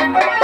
Thank you.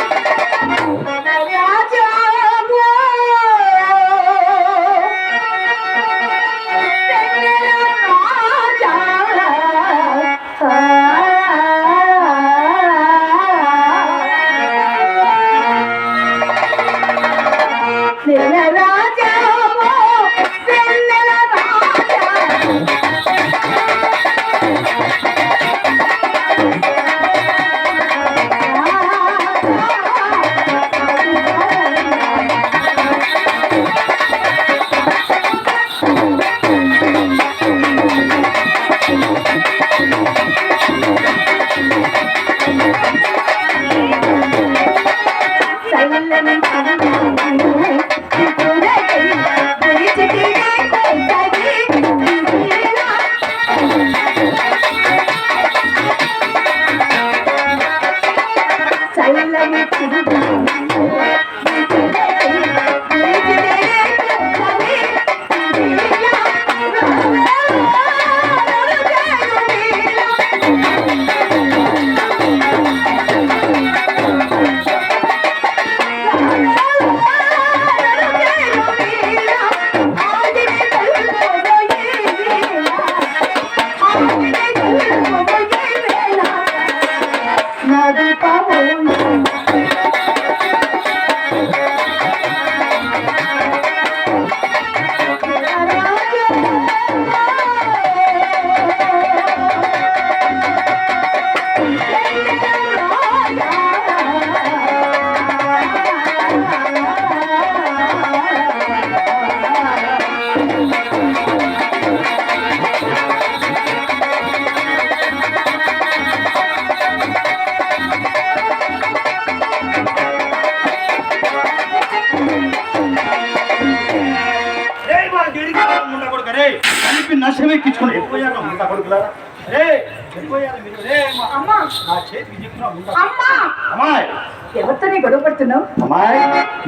ఎవరితోనే గొడవ పడుతున్నావు? అమ్మాయి!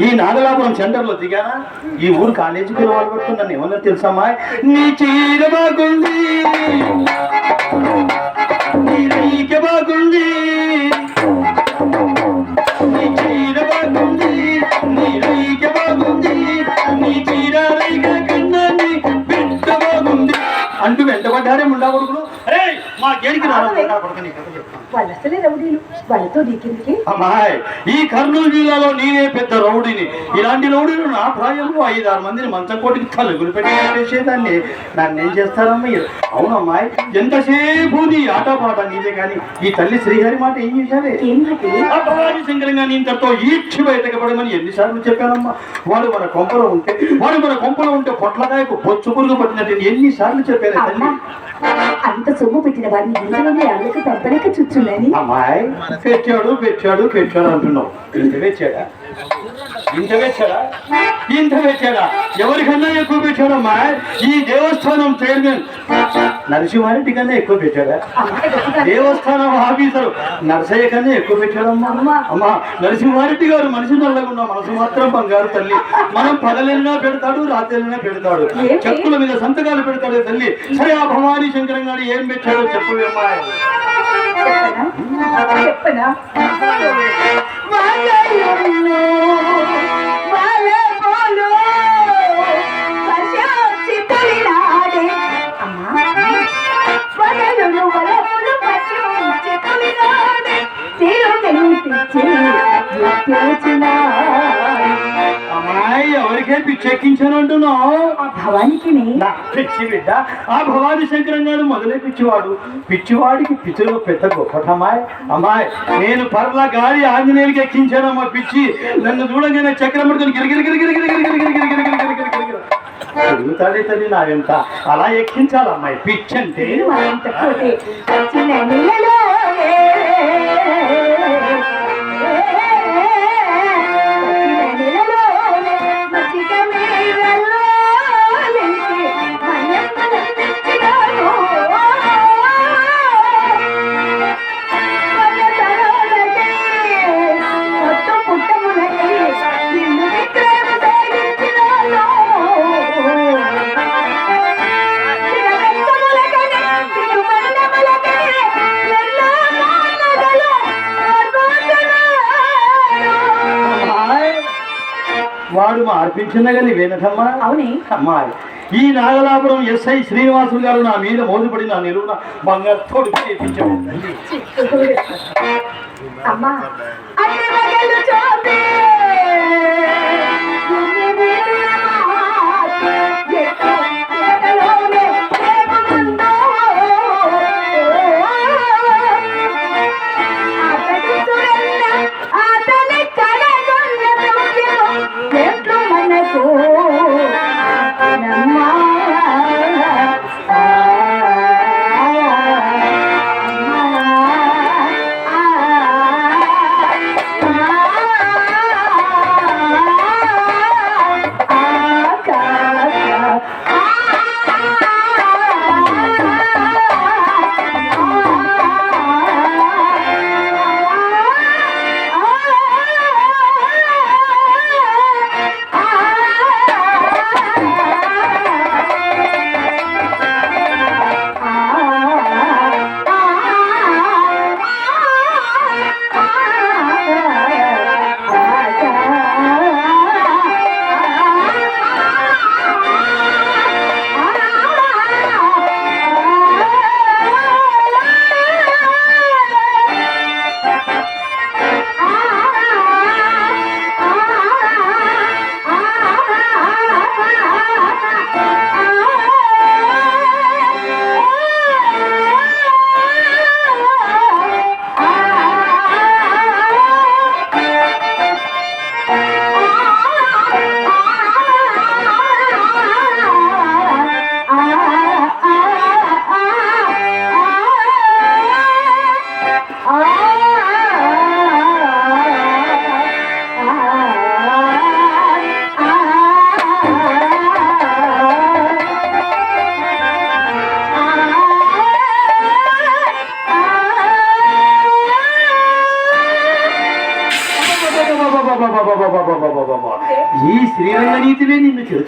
ఈ నాగలాపురం సెంటర్లో దిగానా? ఈ ఊరు కాలేజీకి వాళ్ళు పడుతున్నాను ఏమన్నా తెలుసా అమ్మాయి? నీ చీర బాగుంది. నీ రైక బాగుంది. నీ చీర బాగుంది. నీ రైక బాగుంది. నీ చీర రైక కన్నా నీ బిడ్డ బాగుంది. అంటూ వెంటబడ్డారే ముండా కొడుకులు. అరే మా గేడికి రారా? ముండా కొడుకు నీ కథ చెప్తాను వాళ్ళు అసలే రౌడీలు. వాళ్ళతో నీకెందుకే? అమ్మాయి ఈ కర్నూలు జిల్లాలో నేనే పెద్ద రౌడీని. ఇలాంటి రౌడీలు నా ప్రాయంలో ఐదు ఆరు మందిని మంచం కోటికి తలుగులు పెట్టి పెట్టేసేదాన్ని నన్ను ఏం చేస్తారమ్మా అవునమ్మాయి ఎంతసేపు నీ ఆటపాట నీదే కానీ ఈ తల్లి శ్రీహరి మాట ఏం ఆ భవానీ శంకరంగా ఇంతతో ఈడ్చి బయటకు పడమని ఎన్నిసార్లు చెప్పానమ్మా. వాడు మన కొంపలో ఉంటే వాడు మన కొంపలో ఉంటే పొట్లకాయకు బొచ్చు పురుగు పట్టినట్టు ఎన్నిసార్లు చెప్పాను అంత సొమ్ము పెట్టిన వారిని అల్లక తప్పలేక చుచ్చులని అమ్మాయి పెట్టాడు పెట్టాడు పెట్టాడు అంటున్నావు. ఇంత పెట్టాడా ఇంత పెట్టాడా ఇంత పెట్టాడా ఎవరికన్నా ఎక్కువ పెట్టాడమ్మా ఈ దేవస్థానం చైర్మన్. నరసింహారెడ్డి కన్నా ఎక్కువ పెట్టాడా? దేవస్థానం ఆఫీసరు. నరసయ్య కన్నా ఎక్కువ పెట్టాడమ్మా అమ్మా. అమ్మా. నరసింహారెడ్డి గారు మనిషి నల్లగున్న మనసు మాత్రం బంగారు తల్లి. మనం పగలెళ్ళినా పెడతాడు రాత్రి పెడతాడు? చెక్కుల మీద సంతకాలు పెడతాడు తల్లి. సరే ఆ భవానీ శంకరం గారు ఏం పెట్టాడో చెప్పవేమ్మా చెప్పనా? చెప్పనా? ఎవరికే పిచ్చి ఎక్కించాను అంటున్నావు పిచ్చి బిడ్డ ఆ భవాని శంకరం గారు మొదలే పిచ్చివాడు పిచ్చివాడికి పిచ్చిలో పెద్ద గొప్పటమ్మాయి అమ్మాయి నేను పర్ల గాలి ఆంజనేయులకి ఎక్కించానమ్మా పిచ్చి నన్ను చూడగానే చక్రం పడుకుని తల్లి తల్లి నా వెంట అలా ఎక్కించాలమ్మాయి పిచ్చి అంటే వాడు మా అర్పించినగలి వేనటమ్మా అవునే. అమ్మాయి ఈ నాగలాపురం ఎస్ఐ శ్రీనివాసులు గారు నా మీద మోదుపడి నా నిలువున బంగారు తోడు చేయించాము అమ్మా.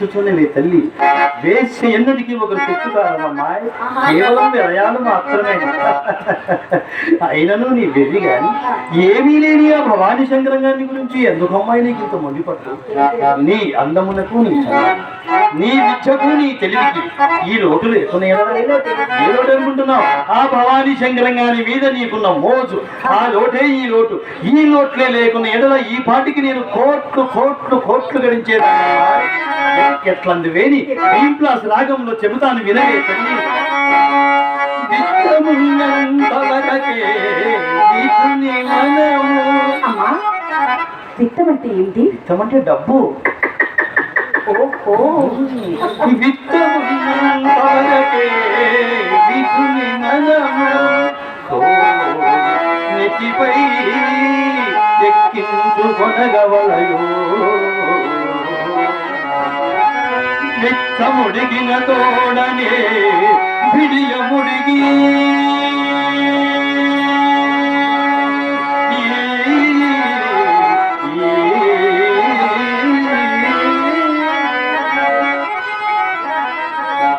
నిన్ను నీ తల్లి ఒకరు చెప్పుతారమ్మా కేవలం విరయాలు మాత్రమే అయినను నీ వెర్రి గాని ఏమీ లేని ఆ భవానీ శంకరంగాన్ని గురించి ఎందుకు అమ్మాయి నీకు ఇంత మొండిపట్టు నీ అందమునకు నీ నీ విద్యకు నీ తెలివికి ఈ లోటులు ఎక్కువ ఏ లోటు అనుకుంటున్నావు ఆ భవానీ శంకరంగాని మీద నీకున్న మోజు ఆ లోటే ఈ లోటు ఈ లోట్లే లేకున్న ఎడల ఈ పాటికి నేను కోట్లు కోట్లు కోట్లు గడించేదాన్ని ఎట్లంది వేని ప్లాస్ రాగంలో చెబుతాను. అమ్మా విత్తం అంటే ఏంటి విత్తమంటే డబ్బు. ఓహో. ఈ విత్తమున్నంతవరకే వీటిని మనము. ఓ, నెత్తిపై తోడనే విడియముడిగి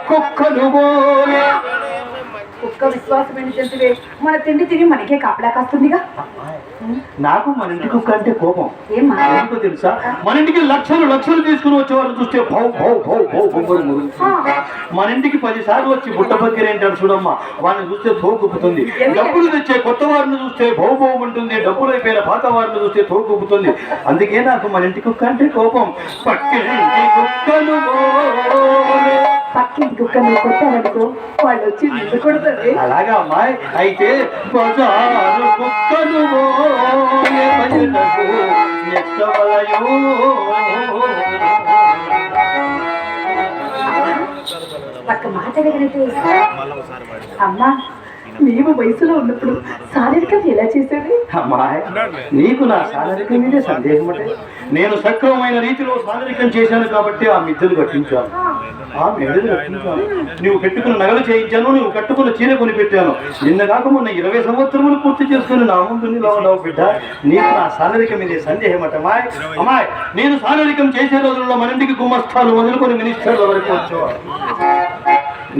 కుక్కలు కుక్క విశ్వాసం ఏంటంటే మన తిండి తిని మనకే కాపలా కాస్తుందిగా. నాకు మన ఇంటి కుక్క అంటే కోపం ఎందుకో తెలుసా? మన ఇంటికి లక్షలు లక్షలు తీసుకుని వచ్చే వాళ్ళని చూస్తే భౌ భౌ భౌ భౌ బొమ్మలు మురుగుతుంది మన ఇంటికి పది సార్లు వచ్చి బుట్ట బక్కిరి అంటారు చూడమ్మా వాడిని చూస్తే తోకుపుతుంది డబ్బులు తెచ్చే కొత్త వారిని చూస్తే భౌ భౌ ఉంటుంది డబ్బులు అయిపోయిన పాత వారిని చూస్తే తోకుపుతుంది అందుకే నాకు మన ఇంటి కుక్క అంటే కోపం. పక్కింటి కుక్కలు. పక్కింటి కుక్క నువ్వు కొట్టావనుకో వాళ్ళు వచ్చి నిన్ను కొడుతుంది అలాగా అమ్మాయి అయితే బజారు. ఒక్క మాట అడగనైతే అమ్మా మేము వయసులో ఉన్నప్పుడు శారీరకం ఎలా అమ్మాయి నీకు నా శారీరకం మీదే సందేహం అంటే నేను సక్రమమైన రీతిలో శారీరకం చేశాను కాబట్టి ఆ మిద్దెలు కట్టించాను ఆ మెడలు కట్టించాను నువ్వు పెట్టుకున్న నగలు చేయించాను నువ్వు కట్టుకున్న చీర కొని పెట్టాను నిన్న కాక మొన్న ఇరవై సంవత్సరములు పూర్తి చేసుకుని నా ముందు నిలవడావు బిడ్డ. నీకు నా శారీరకం మీదే సందేహం అంటే అమ్మాయి అమ్మాయి నేను శారీరకం చేసే రోజుల్లో మన ఇంటికి గుమ్మస్తాలు మొదలుకొని మినిస్టర్ల వరకు వచ్చేవాడు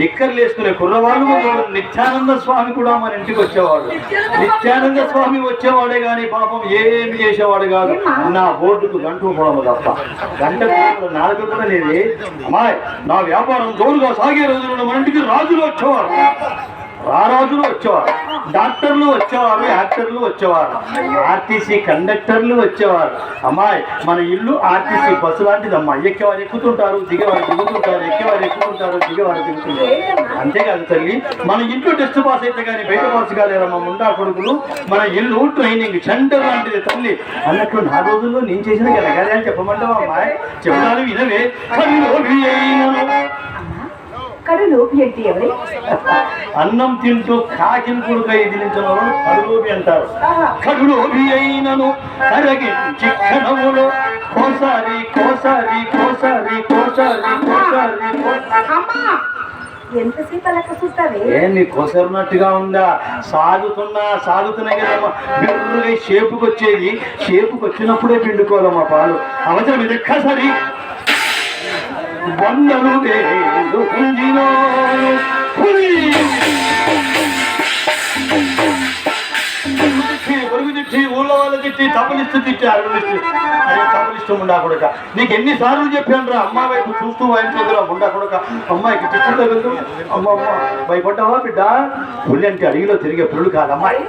నిక్కర్లు వేసుకునే కుర్రవాళ్ళు నిత్యానంద స్వామి కూడా మన ఇంటికి వచ్చేవాడు నిత్యానంద స్వామి వచ్చేవాడే. కానీ పాపం ఏమి చేసేవాడు కాదు. నా బోర్డుకు గంటు పోవడం తప్ప. గంట నాలుగు కూడా లేదే అమ్మాయి నా వ్యాపారం జోరుగా సాగే రోజుల్లో మన ఇంటికి రాజులు వచ్చేవారు. రారాజులు వచ్చేవారు. డాక్టర్లు వచ్చేవారు యాక్టర్లు వచ్చేవారు. ఆర్టీసీ కండక్టర్లు వచ్చేవారు. అమ్మాయి మన ఇల్లు ఆర్టీసీ బస్సు లాంటిది అమ్మా ఎక్కేవారు ఎక్కుతుంటారు దిగేవారు దిగుతుంటారు ఎక్కేవారు ఎక్కుతుంటారు దిగేవారు దిగుతుంటారు. అంతేకాదు తల్లి మన ఇంట్లో టెస్ట్ పాస్ అయితే కానీ బయట పాస్ కాలేరమ్మా ముండా కొడుకులు మన ఇల్లు ట్రైనింగ్ సెంటర్ లాంటిది తల్లి. అన్నట్లు నా రోజుల్లో నేను చేసిన కదా కదా అని చెప్పమంటావా అమ్మాయి? చెప్తాను వినవే. అన్నం తింటూ కాకిని కొడుక ఎదిరించిన కడులోబి అంటారు. కడులోబి అయినను కరగించి క్షణములో. కోసారి కోసారి కోసారి కోసారి కోసారి ఎంతసేపు అలా చూస్తావే ఏ నీ కొసరినట్టుగా ఉందా? సాగుతున్నా సాగుతున్నాయి కదమ్మా. బిర్రుగా షేపుకి వచ్చేది షేపుకి వచ్చినప్పుడే పిండుకోవాలమ్మా పాలు. అవసరం ఇది ఒక్కసారి వందలు వేలు కుంజినోను పులి. తిట్టి, పొరుగు తిట్టి ఊళ్ళో వాళ్ళు తిట్టి తపలిస్తూ తిట్టి అరవలిస్తూ అయ్యో తపలిస్తూ ఉండా కొడక. నీకు ఎన్నిసార్లు చెప్పాను రా అమ్మ వైపు చూస్తూ వాయించదురా ఉండా కొడక. అమ్మాయికి తిట్టి తగలదు అమ్మ అమ్మ భయపడ్డావా బిడ్డ? పుల్లి అంటే అడవిలో తిరిగే పుల్లు కాదు అమ్మాయి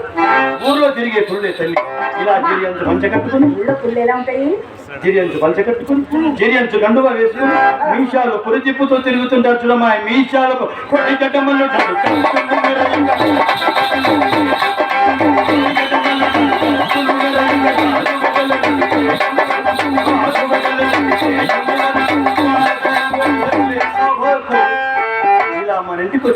ఊర్లో తిరిగే పుల్లే తల్లి. ఇలా జిరియంచు మంచ కట్టుకుని ఊళ్ళో పుల్లు ఎలా ఉంటాయి జిరియంచు మంచ కట్టుకుని జిరియంచు గండుగా వేసుకుని మీషాలు పొరి తిప్పుతూ తిరుగుతుంటారు చూడమ్మా. మీషాలకు కొట్టి కట్టమల్లు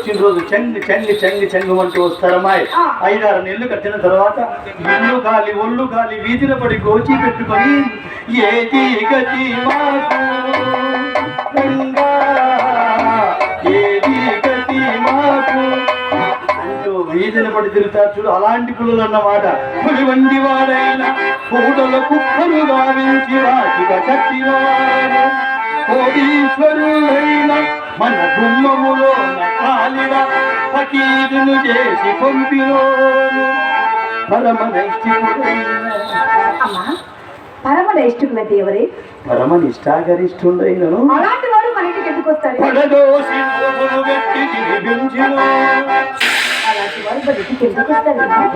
మన ఇంటికి వచ్చిన రోజు చెంగి చెంగి చెంగి చెంగమంటూ వస్తారమ్మాయి. ఐదారు నెలలు కట్టిన తర్వాత ఇల్లు గాలి ఒళ్ళు గాలి వీధిన పడి గోచి పెట్టుకొని ఏది గతి మాకు రంగా, ఏది గతి మాకు. అంటూ వీధిన పడి తిరుగుతారు చూడు అలాంటి పుల్లలు అన్నమాట పులి వండి వాడైన పూటల కుక్కలు గావించి వాటిగా కట్టినవాడు కోటీశ్వరుడైన మన గుమ్మములో కాలిన ఫకీరును చేసి పంపినోను ఎవరి అలాంటి వాడు మన ఇంటికి ఎందుకు వస్తాడు? పడదోసి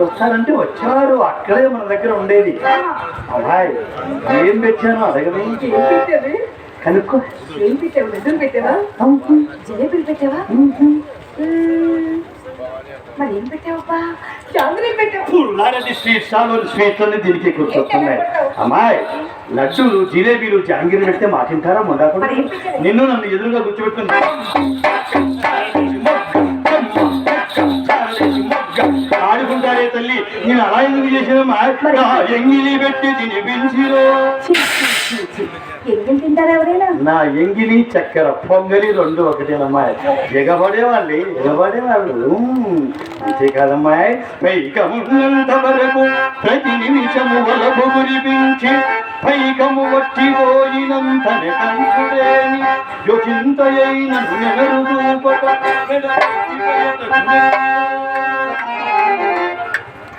వస్తారంటే వచ్చారు అక్కడే మన దగ్గర ఉండేది. అమ్మాయి ఏం పెట్టానో అడగమే కనుక్కో. ఏం పెట్టావు? నిజం పెట్టావా? జిలేబీలు పెట్టావా. మరి ఏం పెట్టావబ్బా? పెట్టావు? స్వీట్ దీనికి కూర్చొస్తున్నాయి అమ్మాయి లడ్డూలు జిలేబీలు జాంగీరు పెడితే మా తింటారా మొండాకుండా? మరి ఏం పెట్టారు? నిన్ను నన్ను ఎదురుగా కూర్చోబెట్టుకుని ఆడుకుంటారే తల్లి. నేను అలా ఎందుకు చేసినమ్మా నా ఎంగిలి పెట్టి ఛీ. ఎంగిల్ తింటారా ఎవరైనా? నా ఎంగిలి చక్కెర పొంగలి రెండు ఒకటేనమ్మా ఎగబడేవాళ్ళు ఎగబడేవాళ్ళు. ఉమ్, అంతేకాదమ్మాయి పైకమున్నంత వరకు ప్రతి నిమిషము వలపు గురిపించి పైకము వట్టి పోయినంతనే కంచుడేని యోచింతయైన నెగరు రూపక?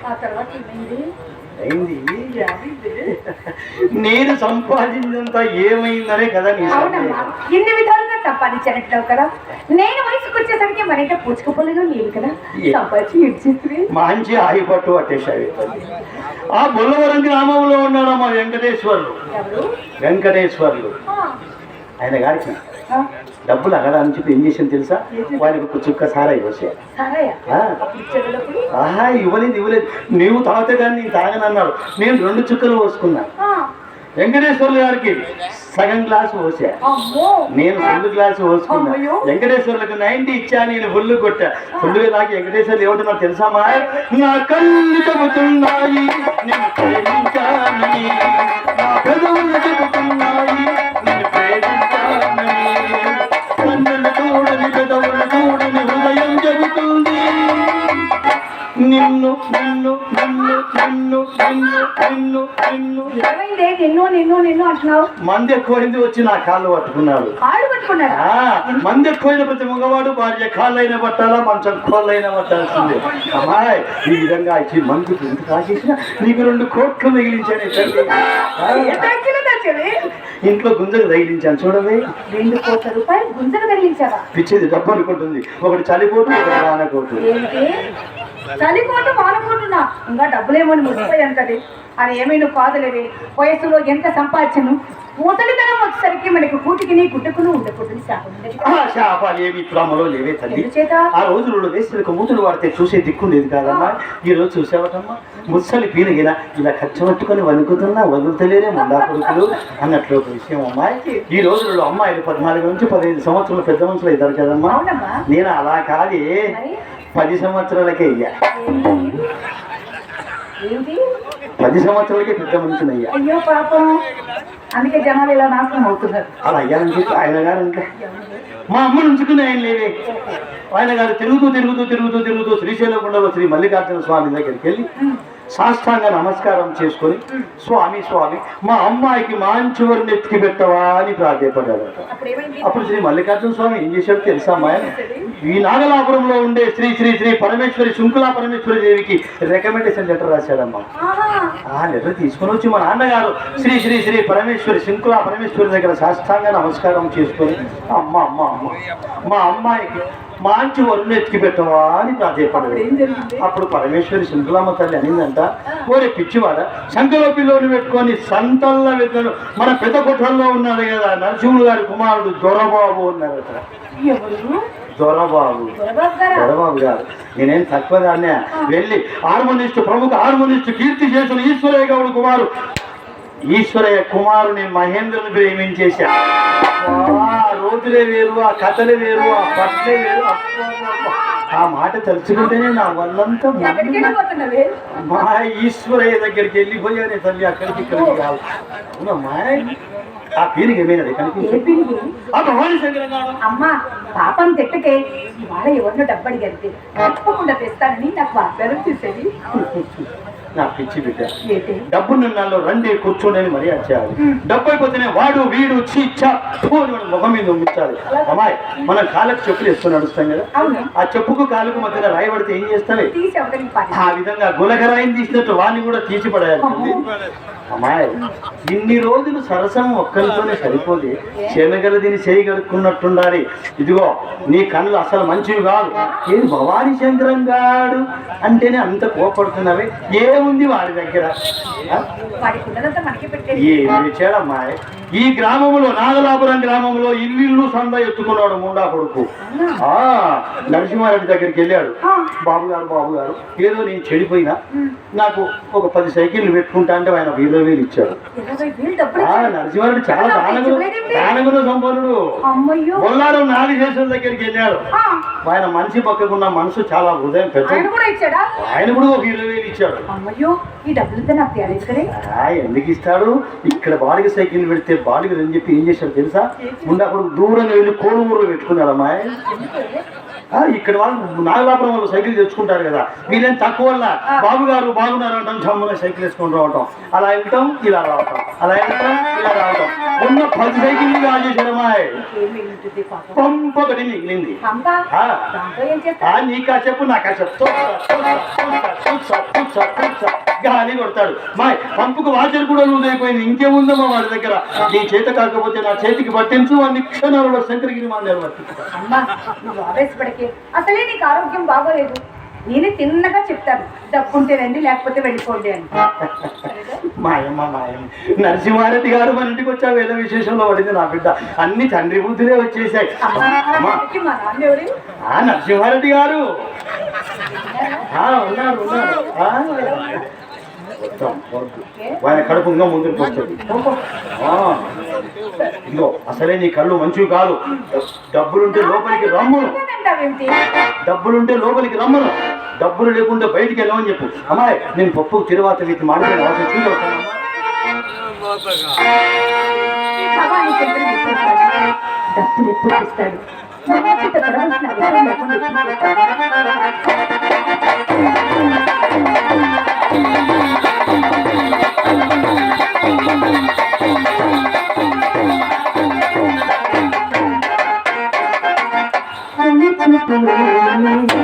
ఆ తర్వాత ఏమైంది? అయింది. నేను సంపాదించినంత ఏమైందనే కదా ఎన్ని విధాలుగా సంపాదించినట్లు కదా. నేను వయసుకు వచ్చేసరికి ఇంట్లో పూచుకుపోలేదు లేవు కదా? సంపాదించి ఇచ్చేస్తుంది మంచి ఆయిపట్టు పట్టేశావి. ఆ బొల్లవరం గ్రామంలో వెంకటేశ్వర్లు. ఎవరు? వెంకటేశ్వర్లు. ఆ, ఆయన గారికి డబ్బులు అడగడానికి చెప్పి ఏం చేసాను తెలుసా? వాడికి ఒక చుక్క సారా ఇవ్వసే సారయ్య ఆ. అప్పుడు ఇచ్చేటప్పుడు? ఆహా ఇవ్వలేదు ఇవ్వలేదు. నీవు తాగితే కానీ నేను తాగనన్నాడు నేను రెండు చుక్కలు పోసుకున్నా. ఆ, వెంకటేశ్వర్లు గారికి సగం గ్లాసు పోసా. నేను ఫుల్ గ్లాస్ పోసుకున్నా. వెంకటేశ్వర్లకు నైన్టీ ఇచ్చా నేను ఫుల్ కొట్టా. ఫుల్ దాకా వెంకటేశ్వర్లు ఏమిటో నాకు తెలుసామా నా కళ్ళు చెబుతున్నాయి నేను ప్రేమించానని. నా పెదవులు చెబుతున్నాయి పెదవులు నిన్ను నిన్ను నిన్ను నిన్ను నిన్ను నిన్ను ఏమైందే? నిన్ను నిన్ను నిన్ను అంటున్నావు? మంది ఎక్కువైంది వచ్చి నా కాళ్ళు పట్టుకున్నాడు. కాళ్ళు పట్టుకున్నాడా? మంది ఎక్కువైన ప్రతి మగవాడు భార్య కాళ్ళైనా పట్టాలా మంచం కోళ్ళైనా పట్టాల్సిందే. అమ్మాయి ఈ విధంగా ఇచ్చి మందుకు ఎంత కాసేసినా నీకు రెండు కోట్లు మిగిలించాను? ఇంట్లో గుంజకు తగిలించాను చూడవే. రెండు కోట్ల రూపాయలు గుంజకు తగిలించావా? పిచ్చేది డబ్బు అనుకుంటుంది. ఒకటి చలిపోటు ఒకటి వానకోటు చలికోట వానకోటున్నా ఇంకా డబ్బులేమో ముసిపోయాను కదే అది ఏమీ నువ్వు కాదులేవే. వయసులో ఎంత సంపాదించను? ముసలితనం వచ్చేసరికి మనకి కూటికి నీ గుడ్డకును ఉండకూడదు శాపాలు ఏమి లేవే తల్లి. ఆ రోజులలో వేసిన మూతులు వాడితే చూసే దిక్కుండేది కాదమ్మా. ఈ రోజు చూసావటమ్మా? ముసలి పీనగిన ఇలా ఖర్చుపట్టుకొని వణుకుతున్నా వదులుతలేనే ముందా కొడుకులు అన్నట్లు ఒక విషయం అమ్మాయి ఈ రోజులలో అమ్మాయిలు పద్నాలుగు నుంచి పదిహేను సంవత్సరాల పెద్ద మనుషులు అవుతారు కదమ్మా. నేను అలా కాదే. పది సంవత్సరాలకే అయ్యా. పది సంవత్సరాలకే పెద్ద మనిషిని అయ్యా అయ్యో పాపం. అందుకే జనాలు ఇలా నాశనం అవుతున్నారు. అలా అయ్యాలని చెప్పి ఆయన గారు అంటే. మా అమ్మను ఉంచుకుని ఆయన లేవే. ఆయన గారు తిరుగుతూ తిరుగుతూ తిరుగుతూ తిరుగుతూ శ్రీశైలం కొండలో శ్రీ మల్లికార్జున స్వామి దగ్గరికి వెళ్ళి సాష్టాంగ నమస్కారం చేసుకొని స్వామి స్వామి మా అమ్మాయికి మంచి వరిని ఎత్తికి పెట్టవా అని ప్రార్థపడ్డాడట అప్పుడు శ్రీ మల్లికార్జున స్వామి ఏం చేశాడు తెలుసా అమ్మాయి? ఈ నాగలాపురంలో ఉండే శ్రీ శ్రీ శ్రీ పరమేశ్వరి శుంకులా పరమేశ్వరి దేవికి రికమెండేషన్ లెటర్ రాశాడమ్మా. ఆ లెటర్ తీసుకొని వచ్చి మా నాన్నగారు శ్రీ శ్రీ శ్రీ పరమేశ్వరి శంకుల పరమేశ్వరి దగ్గర సాష్టాంగ నమస్కారం చేసుకొని అమ్మ అమ్మ అమ్మ మా అమ్మాయికి మంచి వరుణ్ ఎత్తికి పెట్టవా అని ప్రాధేయపడ్డాడు. అప్పుడు పరమేశ్వరి శంకులమ్మ తల్లి అనిందంట ఓరే పిచ్చివాడ శంకలో పిల్లోని పెట్టుకొని సంతల్లో వెతులు మన పెద్ద కొట్టల్లో ఉన్నాడు కదా నరసింహులు గారి కుమారుడు దొరబాబు ఉన్నారట ఎవరు? దొరబాబు. దొరబాబు గారు? నేనేం తక్కువ దాన్నే. వెళ్ళి హార్మోనిస్ట్ ప్రముఖ హార్మోనిస్ట్ కీర్తి చేసిన ఈశ్వరయ్య గౌడు కుమారు ఈశ్వరయ్య కుమారుని మహేంద్రుని ప్రేమించేశా. ఆ రోజులే వేరు ఆ కథలే వేరు ఆ పట్లే వేరు. ఆ మాట తలుచుకుంటేనే నా వల్లంతా మా ఈశ్వరయ్య దగ్గరికి వెళ్ళిపోయానే తల్లి అక్కడికి ఇక్కడికి కాదు అవునమ్మా ఆ పీరికి ఏమైనా ఏ కనిపించింది. పిల్లి ఆ భవానీ శంకర గారు అమ్మా పాపం తిట్టకే. ఇవాళ ఎవరినో డబ్బు అడిగారు తప్పకుండా తెస్తానని నాకు వాగ్దానం చేసేది నా పిచ్చి బిడ్డ. ఏంటి? డబ్బు నిన్నాళ్ళు రండి కూర్చోండి అని మరీ చేయాలి డబ్బు అయిపోతేనే వాడు వీడు చీచా ముఖం మీద ఉంచాలి. అమ్మాయి మనం కాళ్ళకు చెప్పులు వేసుకొని నడుస్తాం కదా? ఆ చెప్పుకు కాలుకు మధ్యన రాయబడితే ఏం చేస్తావే. ఆ విధంగా గులకరాయిని తీసినట్టు వాడిని కూడా తీసి పడేయాల్సింది అమ్మాయి ఇన్ని రోజులు సరసం ఒక్కరితోనే సరిపోదు శనగలు దీన్ని చేయగలుగుకున్నట్టుండాలి ఇదిగో నీ కళ్ళు అసలు మంచివి కాదు. ఏది భవానీ శంకరం గాడు అంటేనే అంత కోపడుతున్నావే? ఏముంది వాడి దగ్గర? ఏమి చేడమ్మాయి ఈ గ్రామంలో నాగలాపురం గ్రామంలో ఇల్లు సంద ఎత్తుకున్నాడు ముండా కొడుకు. ఆ నరసింహారెడ్డి దగ్గరికి వెళ్ళాడు. బాబు గారు బాబు గారు ఏదో నేను చెడిపోయినా నాకు ఒక పది సైకిళ్ళు పెట్టుకుంటా అంటే ఆయన ఇరవై వేలు ఇచ్చాడు. నరసింహారెడ్డి చాలా దానగుడు దానగుడు సంపన్నుడు. అమ్మయ్యో. బొల్లారం నాగశేషుల దగ్గరికి వెళ్ళాడు. ఆయన మనిషి పక్కకున్న మనసు చాలా హృదయం పెద్ద ఆయన కూడా ఒక ఇరవై వేలు ఇచ్చాడు. ఎందుకు ఇస్తాడు? ఇక్కడ బాడిగ సైకిల్ పెడితే బాడిగ అని చెప్పి ఏం చేశాడు తెలుసా? ముందు అప్పుడు దూరంగా వెళ్ళి కోడుమూరు పెట్టుకున్నాడు అమ్మాయి. ఇక్కడ వాళ్ళు నాగలాపురం వాళ్ళు సైకిల్ తెచ్చుకుంటారు కదా. వీళ్ళేం తక్కువ వల్ల బాబు గారు బాగున్నారు అంటాం చమ్మున సైకిల్ వేసుకొని రావటం. అలా వెళ్తాం ఇలా రావటం. అలా వెళ్తాం ఇలా రావటం. ఉన్న పది సైకిల్ పాపం పంపొకటి మిగిలింది. నీ కాసేపు నా కాసేపు. గాలి కొడతాడు. మా పంపుకు వాచర్ కూడా లూజ్ అయిపోయింది. ఇంకేముందమ్మా వాడి దగ్గర? నీ చేత కాకపోతే నా చేతికి పట్టించు అన్ని క్షణాలలో శంకరగిరి మాన్యాలు పట్టించు ఆవేశపడకే అసలే నీకు ఆరోగ్యం బాగోలేదు. నేనే తిన్నగా చెప్తాను. డబ్బుంటే రండి లేకపోతే వెళ్ళిపోండి అని? మాయమ్మ మాయమ్మ. నరసింహారెడ్డి గారు మన ఇంటికి వచ్చా వేల విశేషంలో పడింది నా బిడ్డ. అన్ని తండ్రి బుద్ధులే వచ్చేసాయి. ఆ నరసింహారెడ్డి గారు. ఉన్నారు? ఉన్నారు. ఆయన కడుపు ఇంకా ముందుకు వస్తుంది ఇదిగో అసలే నీ కళ్ళు మంచివి కాదు. డబ్బులుంటే లోపలికి రమ్మును అంటావేంటి డబ్బులుంటే లోపలికి రమ్మను. డబ్బులు లేకుంటే బయటికి వెళ్ళమని చెప్పు. అమ్మాయి నేను పప్పు తిరువాత వీటి? డబ్బులు ఎప్పుడు ఇస్తాడు మనసుతో పడవలసిన అవసరం లేకుండా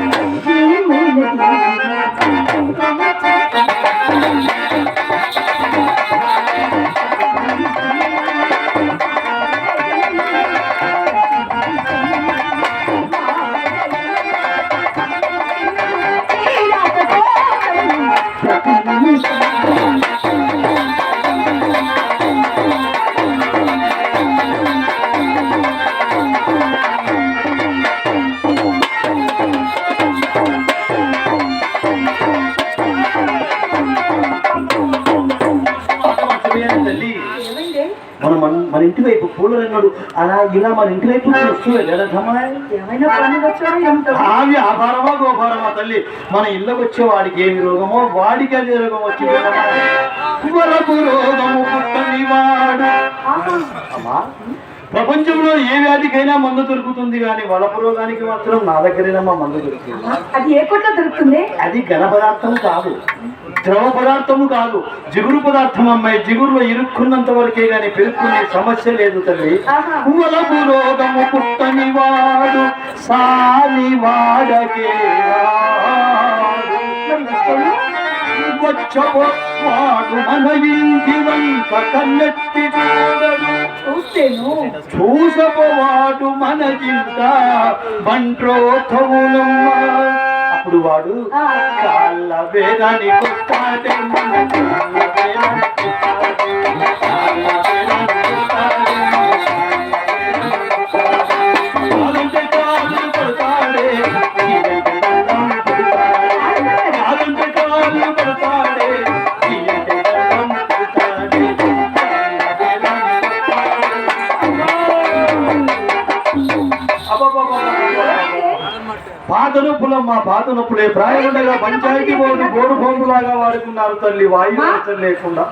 మన ఇంటి వైపు ఆ వ్యాపారమా గోపారమా తల్లి? మన ఇళ్ళకి వచ్చే వాడికి ఏమి రోగమో వాడికి అదే రోగం వచ్చింది వరకు రోగము పుట్టని వాడు. ఆహా. అమ్మా ప్రపంచంలో ఏ వ్యాధికైనా మందు దొరుకుతుంది కానీ వలపు రోగానికి మాత్రం నా దగ్గరేనమ్మా మందు దొరికింది అది ఏ కొట్లో దొరుకుతుంది? అది ఘన పదార్థం కాదు. ద్రవ పదార్థము కాదు జిగురు పదార్థం అమ్మాయి. జిగురులో ఇరుక్కున్నంత వరకే గాని పెరుక్కునే సమస్య లేదు తల్లి. వలపు రోగము పుట్టని వాడు సాలి వాడకే కన్నెత్తి చూస్తేను. చూసపోవాడు మనకింత అప్పుడు వాడు. కాళ్ళ వేదానికి. కాళ్ళ వేదానికి పాత నొప్పులే ప్రాయముండగా పంచాయతీ బోర్డు బోర్డు బొంగులాగా వాడుకున్నారు తల్లి వాయు లేకుండా.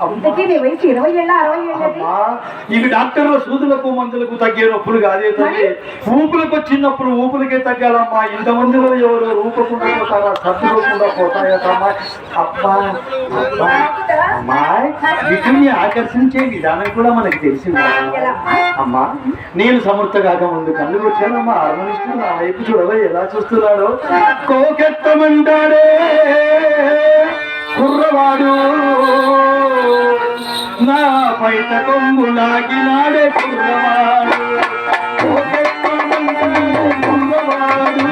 ఇవి డాక్టర్ల సూదులకు మందులకు తగ్గే నొప్పులు కాదే తల్లి. ఊపులకు వచ్చినప్పుడు ఊపులకే తగ్గాలమ్మా. ఇంతమందిలో ఎవరు రూపకుండా పోతారా సర్దుకోకుండా పోతాయా అమ్మా. అబ్బా అబ్బా అమ్మాయి ఆకర్షించే విధానం కూడా మనకి తెలిసింది? అమ్మా? నేను సమర్థ కాక ముందు కళ్ళు వచ్చానమ్మా హార్మోనిస్ట్ నా వైపు చూడవే ఎలా చూస్తున్నాడో? కోకెత్తమంటాడే కుర్రవాడు. నా పైత కొంగు లాగినాడే కుర్రవాడు. కోకెత్తమంటాడే కుర్రవాడు,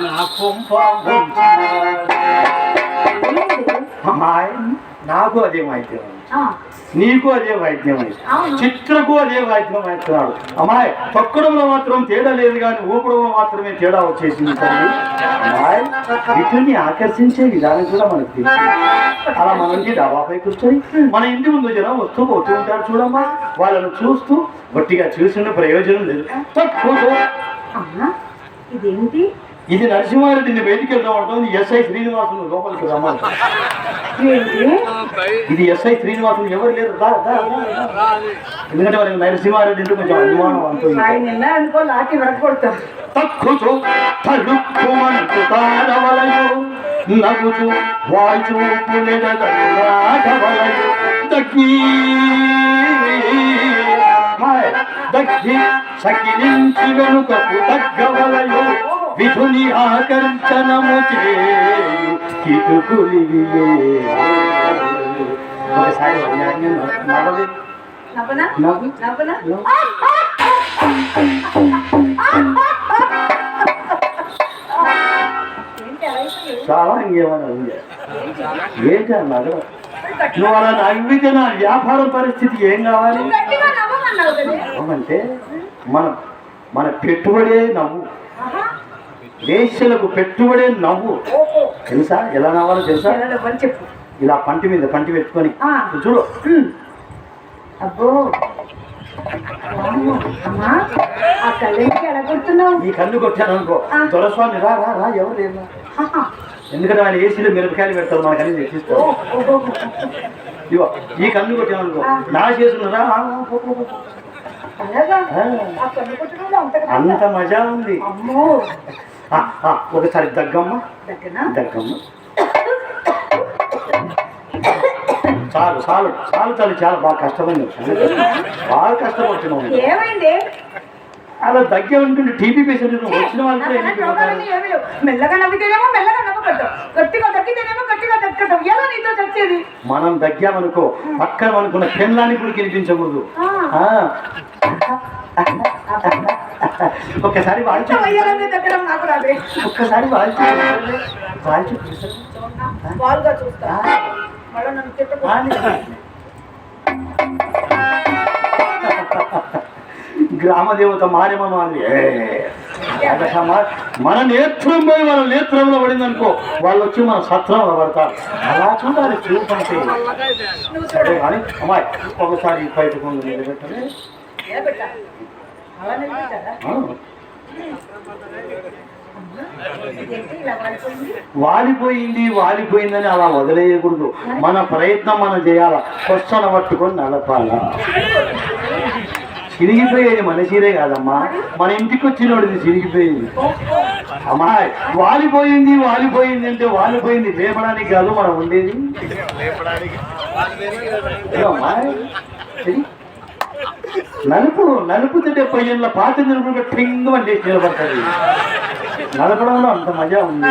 నా కొంప ముంచినాడే. అమ్మాయి నాకు అదే వైద్యం. ఆ, నీకు అదే వైద్యం. అవును. చిత్రకు అదే వైద్యం అవుతున్నాడు అమ్మాయి తొక్కడంలో మాత్రం తేడా లేదు కానీ ఊపడంలో మాత్రమే తేడా వచ్చేసింది అమ్మాయి వీటిని ఆకర్షించే విధానం కూడా మనకు తెలుసు అలా మన డాబాపై కూర్చొని మన ఇంటి ముందు జనం వస్తూ పోతూ ఉంటారు చూడమ్మా. వాళ్ళను చూస్తూ గట్టిగా చూసిన ప్రయోజనం లేదు. తక్కువ. ఇదేంటి? ఇది నరసింహారెడ్డిని బయటికి వెళ్దాం ఎస్ఐ శ్రీనివాసులు లోపలికి రమ్మని. ఏంటి? ఇది ఎస్ఐ శ్రీనివాసులు ఎవరు లేరు. ఎందుకంటే వారికి నరసింహారెడ్డి అంటే కొంచెం అనుమానం అంటుంది. తక్కుచు తలుక్కుమంటు సకిలించి వెనుకకు తగ్గవలయు. విధుని ఆకర్షణము? చాలా ఇంకేమైనా ఉంది ఏంటి? అన్నాడు నువ్వు అలా నవ్వితే నా వ్యాపారం పరిస్థితి ఏం కావాలి? నవ్వంటే మన మన పెట్టుబడే నవ్వు. వేశ్యలకు పెట్టుబడే నవ్వు. తెలుసా? ఎలా నవ్వాలో తెలుసా? ఇలా పంటి మీద పంటి పెట్టుకొని. చూడు. అబ్బో. ఈ కన్ను కొట్టాను అనుకో. దొరస్వామి రా రా రా ఎవరు రా. ఎందుకంటే ఆయన ఏసీలో మిరపకాయలు పెడతారు మనకు అన్ని తెచ్చిస్తారు. ఇగో ఈ కన్ను నా చేసుకున్నారా అలాగా ఆ. కన్ను కొట్టడంలో అంత మజా ఉంది. ఒకసారి దగ్గమ్మ. దగ్గమ్మ. చాలు చాలు చాలు చాలు చాలా బాగా కష్టమైంది. బాగా కష్టపడుతున్నావు ఏమైంది? అలా దగ్గర ఉంటుంది టీబీ పేషెంట్ వచ్చిన వాళ్ళు నాకు కూడా అలాంటి ఎందుకు రోగాలన్నీ ఏమీ లేవు. మెల్లగా నవ్వితేనేమో మెల్లగా నవ్వకద్దు గట్టిగా దగ్గితేనేమో గట్టిగా దగ్గడం ఎలా నీతో చచ్చేది? మనం దగ్గామనుకో పక్కన అనుకున్న పెళ్ళానికి కూడా కనిపించకూడదు. ఒక్కసారి వాల్చి నాకు రాదే. ఒక్కసారి వాల్చి వాల్చి బాల్గా చూస్తా. మళ్ళీ నన్ను తిట్టకు. గ్రామ దేవత మారేమమ్మ అదమ్మా, మన నేత్రం పోయి వాళ్ళ నేత్రంలో పడింది అనుకో వాళ్ళు వచ్చి మన సత్రంలో పడతారు. అలా చూడాలి చూపంటే. సరే కానీ అమ్మాయి ఒకసారి బయటకు నిలబెట్టలే వాలిపోయింది వాలిపోయిందని అలా వదిలేయకూడదు. మన ప్రయత్నం మనం చేయాల? కొస్తన పట్టుకొని నడపాల? చిరిగిపోయేది మన చీరే కాదమ్మా. మన ఇంటికి వచ్చినోడిది చిరిగిపోయింది. అమ్మాయి వాలిపోయింది వాలిపోయింది అంటే వాలిపోయింది. లేపడానికి కాదు మనం ఉండేది. నలుపు నలుపు తింటే పొయ్యిలో పాత నలుపు టింగ్ అని లేచి నిలబడుతుంది నలపడంలో అంత మజా ఉంది.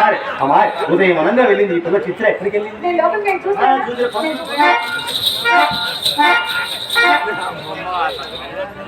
సరే అమ్మాయి ఉదయం అనంగా వెళ్ళింది. పిల్ల చిత్ర ఎక్కడికి వెళ్ళింది